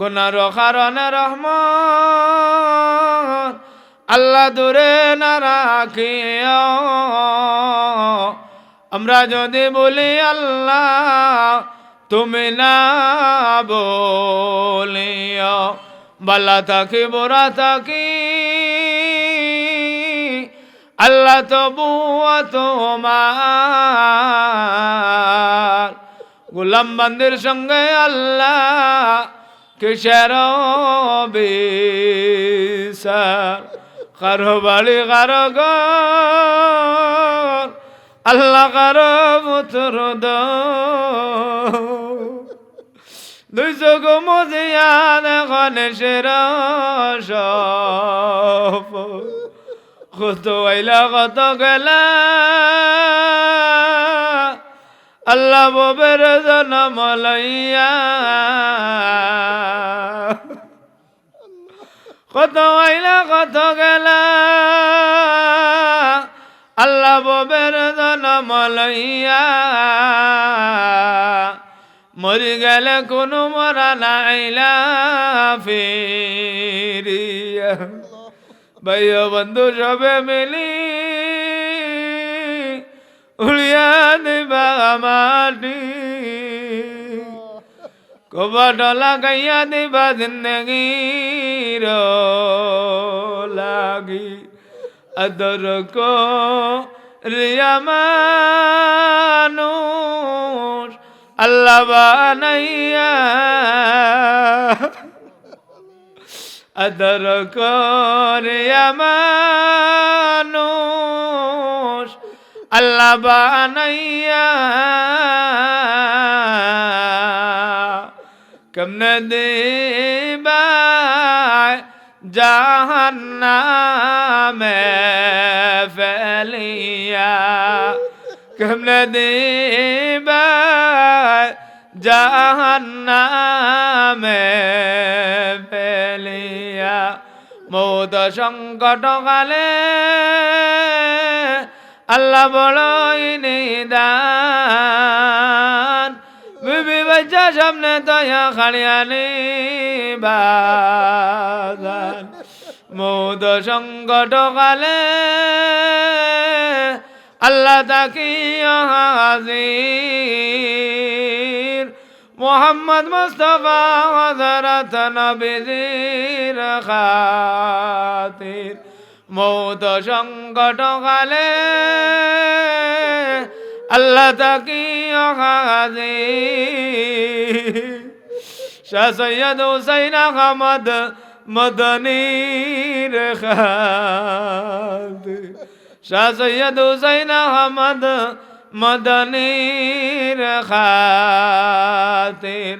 গুনার কারণে রহমান। আল্লাহ দূরে না রাখিও। আমরা যদি বলি, আল্লাহ, তুমি না বলিও। বালা থাকি বোরা থাকি। আল্লাহ তো তবুয়া তোমার। গোলাম বান্দির সঙ্গে আল্লাহ কিসের বিচার কারও বাড়ি কারও ঘর আল্লাহ কারও মুতুর দুই চোখ মজিয়া দেখন সের কত আইলা কত গেলা আল্লাহ ববের জনম লইয়া। কত আইলা, কত গেলা। আল্লাহ ববের জনম লইয়া। মরি গেলে কোনো মরা নাইলা ফিরিয়া ভাইয়া বন্ধু সবে মিলি উড়িয়া দিবা মাটি কবাট লাগাইয়া দিবা জিন্দগির লাগি আদর কো রিয়া মানুষ আল্লাহ বানাইয়া আদর মানুষ আল্লাহ বানাইয়া। কেমনে দেবা জাহান্নামে ফেলিয়া। কেমনে দেবা জাহান্নামে ফেলিয়া। মৌত সংকট কালে আল্লাহ বড়ই নিদান বিবি বাচ্চা সামনে তয়া খাড়িয়ানি বাজান মৌত সংকট কালে আল্লাহ তাকি হাজির। মোহাম্মদ মুস্তফা হজরত নবীজির খাতির। মৌত সংকট কালে আল্লাহ তাকি শাহ সৈয়দ হুসাইন আহমদ মদনীর খাতির শাহ সৈয়দ হুসাইন আহমদ মদনীর খাতির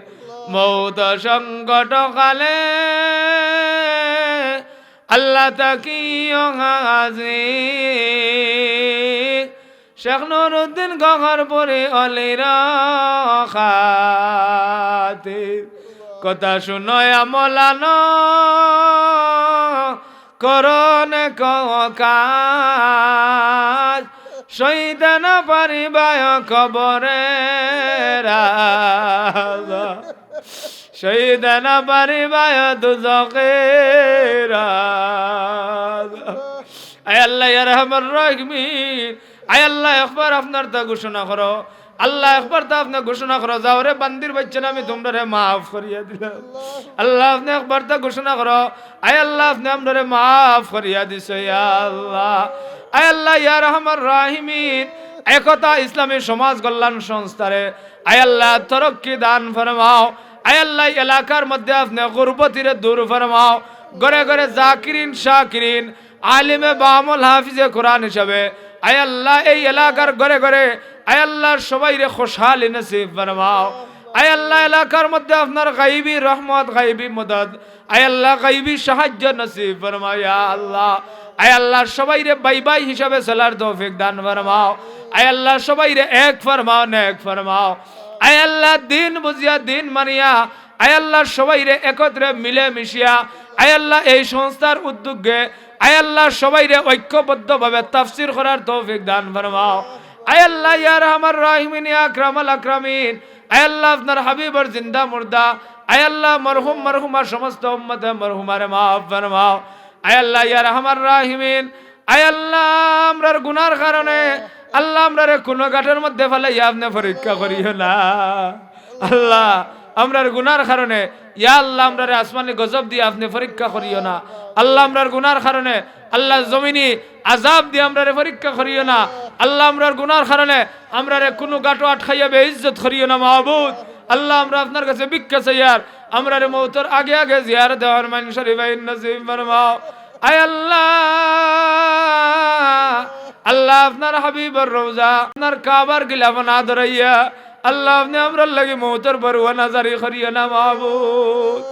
মৌত সংকট কালে আল্লাহ তাকিও হাজির। শেখ নুরুদ্দিন গহর পরে অলির কথা শুনয় আমলানো করণ কাজ সইতে পারিবায় খবরে সইতে না পারিবায় আল্লাহ আল্লাহ, একবার আপনার তা ঘোষণা করো। আল্লাহ, একবার তা আপনি ঘোষণা করো। যাও রে, বান্দির বাচ্চা আমি তোমরা রে মাফ করিয়া দিলাম। আল্লাহ, আপনি একবার তা ঘোষণা করো। আয় আল্লাহ, আপনি আমরা রে মাফ করিয়া ইয়া আল্লাহ। আয় আল্লাহ, ইয়া রহমান রাহিমিন। একতা ইসলামী সমাজ কল্যাণ সংস্থারে। আয় আল্লাহ, তরক্কি দান ফরমাও। আল্লাহ এলাকার মধ্যে আপনি গুরবতিরে দূর ফরমাও। ঘরে ঘরে জাকিরিন, শাকিরিন, আলিমে বামল হাফিজে কোরআন হিসাবে। আল্লাহ, এই এলাকার ঘরে ঘরে আয় আল্লাহ সবাই রে খুশহালি নসিব ফরমাও। আয় আল্লাহ, এলাকার মধ্যে আপনার গাইবি রহমত, গাইবি মদত। আয়াল্লাহ গাইবি সাহায্য নসিব ফরমাও আল্লাহ। আয় আল্লাহ সবাই রে বাই বাই হিসাবে চলার তৌফিক দান ফরমাও। আয়াল্লাহ সবাই রে এক ফরমাও, নেক ফরমাও। আয় আল্লাহ, দিন বুঝিয়া, দিন মানিয়া। আয় আল্লাহ সবাই রে একত্রে মিলে মিশিয়া। আয় আল্লাহ, এই সংস্থার উদ্যোগে আয় আল্লাহ সবাই রে ঐক্যবদ্ধভাবে তাফসির করার তৌফিক দান ফরমাও। আয় আল্লাহ, ইয়া রহমান রাহিমিন, ইয়া আকরামাল আকরামিন। আপনার হাবিবর জিন্দা মুর্দা। আয় আল্লাহ, মরহুম মরহুমার সমস্ত উম্মতে মরহুমারে মাফ ফরমাও। আয় আল্লাহ, ইয়া রহমান রাহিমিন। আয় আমরার গুনার কারণে আল্লাহ আমরারে কোনো গাটের মধ্যে ফেলে আপনি পরীক্ষা করিও না। আল্লাহ আমরার গুনার কারণে, ইয়া আল্লাহ আমরারে আসমানি গজব দিয়ে আপনি পরীক্ষা করিও না। আল্লাহ আমরার গুনার কারণে আল্লাহ জমিনি আজাব দিয়ে আমরারে পরীক্ষা করিও না। আল্লাহ আমরার গুনার কারণে আমরারে কোনো গাটো আটকাইয়া বে ইজ্জত করিও না মাহবুদ। আল্লাহ আমরা আপনার কাছে ভিক্ষা চাইয়ার আমরা রে মৌতর আগে আগে জিয়ার দেওয়ার মান শরীফাইন নসিব ফরমাও। আয় আল্লাহ! আল্লাহ আপনার হাবিবর রোজা আপনার কাবার গিলাফ না ধরাইয়া, আল্লাহ আপনি আমরা লাগে মৌতর বরুয়া নাজারি করিয়া না মাহবুদ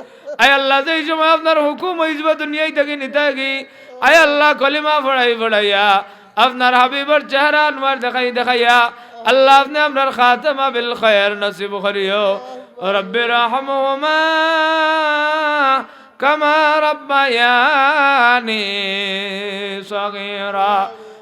আয় আল্লাহ, যেই সময় আপনার হুকুম হইজবা দুনিয়ায় থাকি নিতাকি আয় আল্লাহ, কলিমা ফড়াই ফড়াইয়া, আপনার হাবিবর চেহারা আনবার দেখাই দেখাইয়া, আল্লাহ আপনি আপনার খাতেমা বিল খয়ের নসিব করিও। রব্বি রহমহুমা কামা রব্বায়ানি সগীরা।